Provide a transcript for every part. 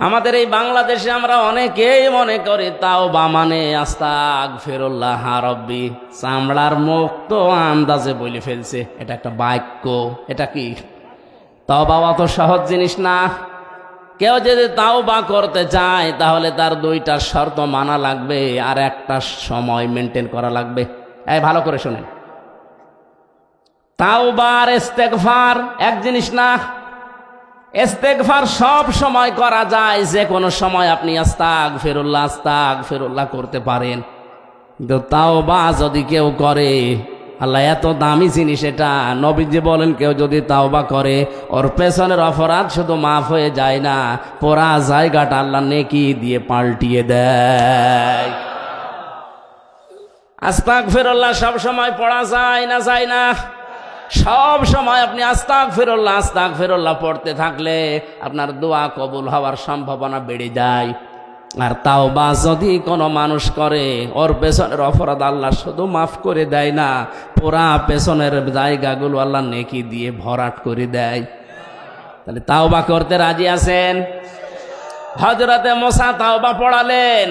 আমাদের এই বাংলাদেশে আমরা অনেকেই মনে করি, তাও বা মানে আস্তাক ফেরুল্লাহ রব্বি, চামড়ার মুখ তো আন্দাজে বলে ফেলছে। এটা একটা বাক্য, এটা কি? তাও বাবা তো সহজ জিনিস না। কেউ যদি তাও বা করতে চায়, তাহলে তার দুইটা শর্ত মানা লাগবে আর একটা সময় মেনটেন করা লাগবে। এই, ভালো করে শোনেন। তাও বা আর এক জিনিস না। ইস্তেগফার সব সময় করা যায়, যে কোনো সময় আপনি আস্তাক ফেরুল্লাহ আস্তাক ফেরুল্লাহ করতে পারেন। কিন্তু তাও বা যদি কেউ করে, আল্লাহ এত দামি জিনিস এটা, নবীজি বলেন কেউ যদি তাওবা করে, ওর পেছনের অপরাধ শুধু মাফ হয়ে যায় না, পোড়া জায়গাটা আল্লাহ নেকি দিয়ে পাল্টিয়ে দেয়। আস্তাক ফেরল্লাহ সব সময় পড়া যায় না যায় না। সব সময় আপনি আস্তাক ফেরল্লাহ আস্তাক ফেরল্লাহ পড়তে থাকলে আপনার দোয়া কবুল হওয়ার সম্ভাবনা বেড়ে যায়। আর তাও বা যদি কোনো মানুষ করে, ওর পেছনের অপরাধ আল্লাহ শুধু মাফ করে দেয় না, পুরা পেছনের জায়গাগুলো আল্লাহ নেকি দিয়ে ভরাট করে দেয়। তাহলে তাও বা করতে রাজি আছেন? হজরতে মশা তাওবা পড়ালেন।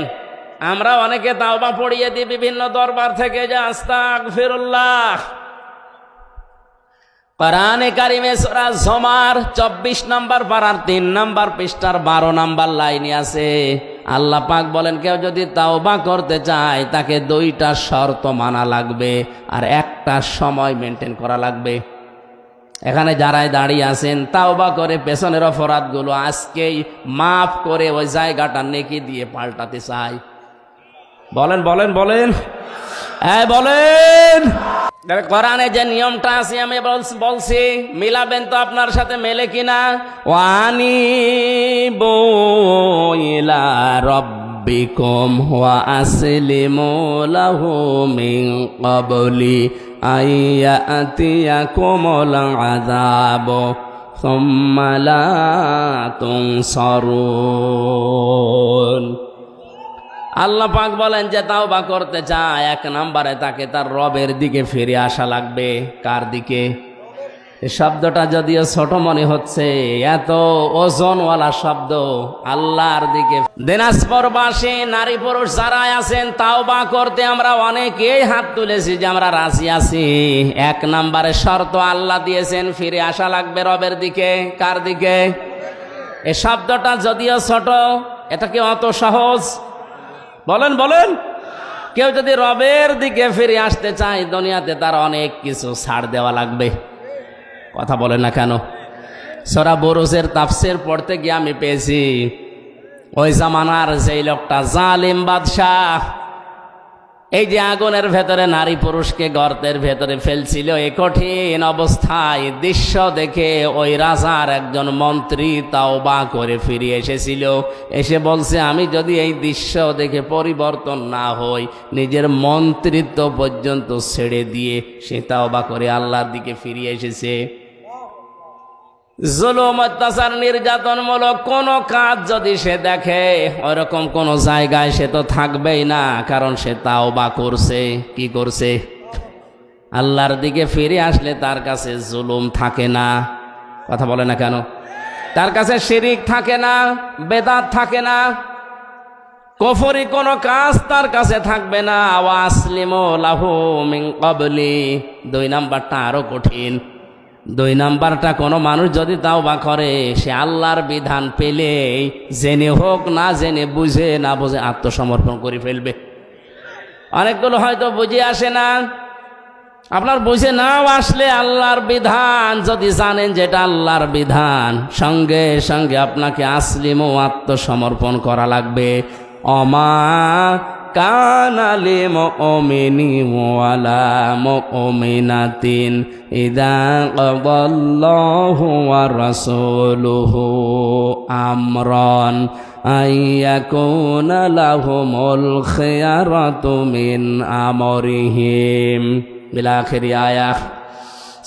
আমরা অনেকে তাওবা পড়িয়ে দিই বিভিন্ন দরবার থেকে যে আস্তাক ফিরুল্লাহ কোরআনে কারিমে সূরা জমার চব্বিশ নম্বর পারার তিন নম্বর পৃষ্ঠার বারো নম্বর লাইনে আছে। আল্লাহ পাক বলেন, কেউ যদি তাওবা করতে চায়, তাকে দুইটা শর্ত মানা লাগবে আর একটা সময় মেনটেন করা লাগবে। এখানে যারাই দাঁড়িয়ে আছেন, তাওবা করে পেছনের অপরাধগুলো আজকেই মাফ করে ওই জায়গাটা নেকি দিয়ে পাল্টাতে চাই বলেন বলেন বলেন। হ্যাঁ বলেন। কোরআনে যে নিয়মটা আছে, আমি বলছি- মিলাবেন তো আপনার সাথে মেলে কিনা? ওয়ানি বইলা রব্বিকুম ওয়া আসলিমু লাহু মিন ক্বাবলি আইয়াতিয়াকুমুল আযাবু সুম্মা লা তুনসারুন। আল্লাহ পাক বলেন যে তাও বা করতে চায়, এক নাম্বারে তাকে তার রবের দিকে ফিরে আসা লাগবে। কার দিকে? শব্দটা যদিও ছোট মনে হচ্ছে, এত ওজনওয়ালা শব্দ। আল্লাহর দিকে দিনাজপুরবাসী, নারী পুরুষ যারা আছেন তাও বা করতে আমরা অনেকেই হাত তুলেছি যে আমরা রাজি আছি। এক নম্বরে শর্ত আল্লাহ দিয়েছেন, ফিরে আসা লাগবে রবের দিকে। কার দিকে? এ শব্দটা যদিও ছোট এটা কি অত সহজ বলেন বলেন। কেউ যদি রবের দিকে ফিরে আসতে চায়, দুনিয়াতে তার অনেক কিছু ছাড় দেওয়া লাগবে। কথা বলে না কেন? সরা বরুসের তাফসের পড়তে গিয়ে আমি পেয়েছি, ওই জামানার যেই লোকটা জালিম বাদশাহ এই যে আগুনের ভেতরে নারী পুরুষকে গর্তের ভেতরে ফেলছিল এই কঠিন অবস্থায় দৃশ্য দেখে ওই রাজার একজন মন্ত্রী তাও বা করে ফিরে এসেছিল। এসে বলছে, আমি যদি এই দৃশ্য দেখে পরিবর্তন না হই, নিজের মন্ত্রিত্ব পর্যন্ত ছেড়ে দিয়ে সে তাও বা করে আল্লাহর দিকে ফিরে এসেছে। জুলুম অত্যাচার নির্যাতনমূলক কোনো কাজ যদি সে দেখে, ওরকম কোনো জায়গায় সে তো থাকবেই না, কারণ সে তাও বা করছে। কি করছে? আল্লাহর দিকে ফিরে আসলে তার কাছে জুলুম থাকে না। কথা বলে না কেন? তার কাছে শিরিক থাকে না, বেদাত থাকে না, কফরি কোনো কাজ তার কাছে থাকবে না। ওয়াসলিম লাহু মিন কবলি দুই নাম্বারটা আরও কঠিন। দুই নাম্বারটা, কোনো মানুষ যদি তাও বা করে, সে আল্লাহর বিধান পেলেই জেনে হোক, না জেনে বুঝে, না বুঝে আত্মসমর্পণ করে ফেলবে। অনেকগুলো হয়তো বুঝে আসে না। আপনার বুঝে নাও আসলে আল্লাহর বিধান। যদি জানেন যেটা আল্লাহর বিধান, সঙ্গে সঙ্গে আপনাকে আসলিম ও আত্মসমর্পণ করা লাগবে। অমা কানালে মিনি ওয়ালা মুমিনাতিন ইদা কদাল্লাহু ওয়া রাসূলুহু আমরান আইয়াকুনা লাহুমুল খিয়ারাতু মিন আমরিহিম। বিলাখিরি আয়া।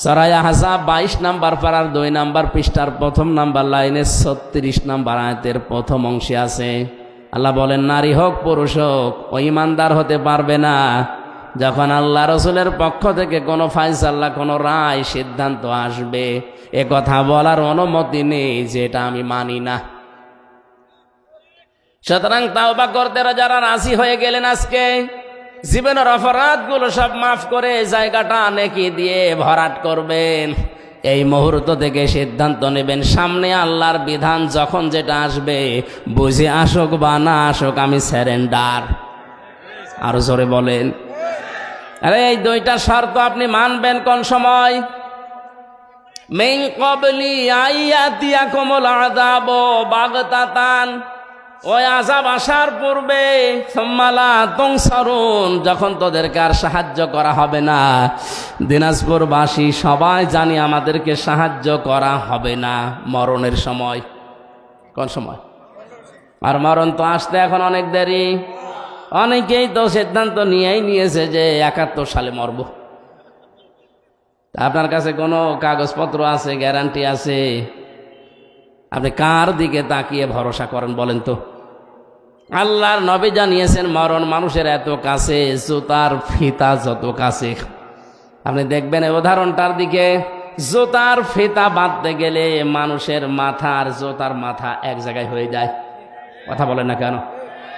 সরায়া হাসা বাইশ নাম্বার পাড়ার দুই নাম্বার পৃষ্ঠার প্রথম নাম্বার লাইনে ছত্রিশ নাম্বার আয়তের প্রথম অংশে আছে। আল্লাহ বলেন, নারী হোক, পুরুষ হোক, ও ইমানদার হতে পারবে না। যখন আল্লাহ রসুলের পক্ষ থেকে কোনো ফাইসাল্লাহ কোনো রায়, সিদ্ধান্ত আসবে, এ কথা বলার অনুমতি নেই, যেটা আমি মানি না। সুতরাং তাওবা করতে যারা রাজি হয়ে গেলেন আজকে, জীবনের অপরাধগুলো সব মাফ করে জায়গাটা নেকি দিয়ে ভরাট করবেন। এই মুহূর্ত থেকে সিদ্ধান্ত নেবেন, সামনে আল্লাহর বিধান যখন যেটা আসবে, বুঝে আসুক বা না আসুক, আমি স্যারেন্ডার আরও জোরে বলেন। আরে, এই দুইটা শর্ত আপনি মানবেন কোন সময়? মেইন কবলি আইয়াতিয়া কমল আদাব বাগতাতান। ওই আজাব আসার পূর্বে সম্মালা তংসরুন যখন তোদেরকে আর সাহায্য করা হবে না, দিনাজপুরবাসী সবাই জানি আমাদেরকে সাহায্য করা হবে না মরণের সময়। কোন সময়? আর মরণ তো আসতে এখন অনেক দেরি। অনেকেই তো সিদ্ধান্ত নিয়েই নিয়েছে যে একাত্তর সালে মরব। আপনার কাছে কোনো কাগজপত্র আছে, গ্যারান্টি আছে? আপনি কার দিকে তাকিয়ে ভরসা করেন বলেন তো? আল্লাহর নবী জানিয়েছেন, মরণ মানুষের এত কাছে, জুতার ফিতা যত কাছে। আপনি দেখবেন উদাহরণটার দিকে, জুতার ফিতা বাঁধতে গেলে মানুষের মাথা আর জুতার মাথা এক জায়গায় হয়ে যায়। কথা বলেন না কেন?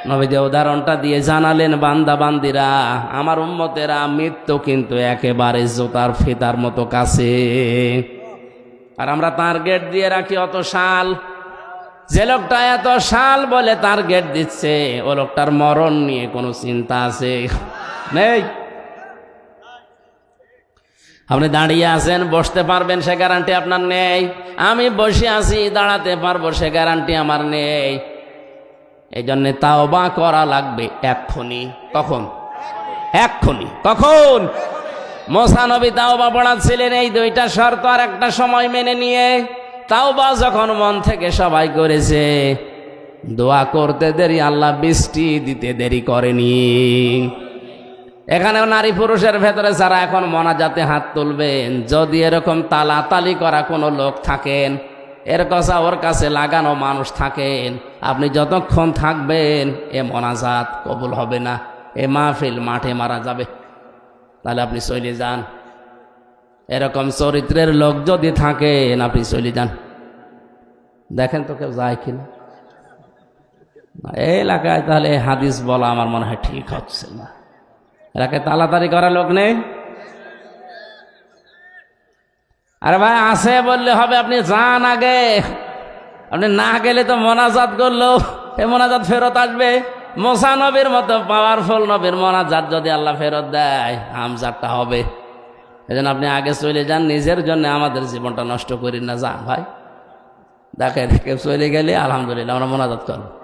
নবীদের উদাহরণটা দিয়ে জানালেন, বান্দা বান্দিরা, আমার উম্মতেরা, মৃত্যু কিন্তু একেবারে জুতার ফিতার মতো কাছে। আর আমরা তার গেট দিয়ে রাখি অত শাল যে লোকটা এত শাল বলে তার গেট দিচ্ছে, ও লোকটার মরণ নিয়ে কোনো চিন্তা আছে? নেই। আপনি দাঁড়িয়ে আছেন, বসতে পারবেন, সে গ্যারান্টি আপনার নেই। আমি বসে আছি, দাঁড়াতে পারব, সে গ্যারান্টি আমার নেই। এই জন্যে তাও বা করা লাগবে এক্ষুনি। কখন? এক্ষুনি। কখন? মোসানবী তাওবা পড়াচ্ছিলেন এই দুইটা শর্ত আর একটা সময় মেনে নিয়ে। তাওবা যখন মন থেকে সবাই করেছে, দোয়া করতে দেরি, আল্লাহ বৃষ্টি দিতে দেরি করেনি। এখানেও নারী পুরুষের ভেতরে যারা এখন মনাজাতে হাত তুলবেন, যদি এরকম তালাতালি করা কোনো লোক থাকেন, এর কথা ওর কাছে লাগানো মানুষ থাকেন, আপনি যতক্ষণ থাকবেন, এ মনাজাত কবুল হবে না, এ মাহফিল মাঠে মারা যাবে। তাহলে আপনি চলে যান। এরকম চরিত্রের লোক যদি থাকেন আপনি চলে যান দেখেন তো কেউ যায় কিনা? এই এলাকায় তাহলে হাদিস বলা আমার মনে হয় ঠিক হচ্ছে না। এলাকায় তাড়াতাড়ি করা লোক নেই? আরে ভাই, আছে বললে হবে, আপনি যান আগে। আপনি না গেলে তো মোনাজাত করল। এ মোনাজাত ফেরত আসবে। মোসা নবীর মতো পাওয়ারফুল নবীর মোনাজাত যদি আল্লাহ ফেরত দেয়, আমজাদটা হবে। এই জন্য আপনি আগে চলে যান, নিজের জন্য আমাদের জীবনটা নষ্ট করি না, যান ভাই। দেখেন, কেউ চলে গেলে আলহামদুলিল্লাহ, আমরা মোনাজাত করব।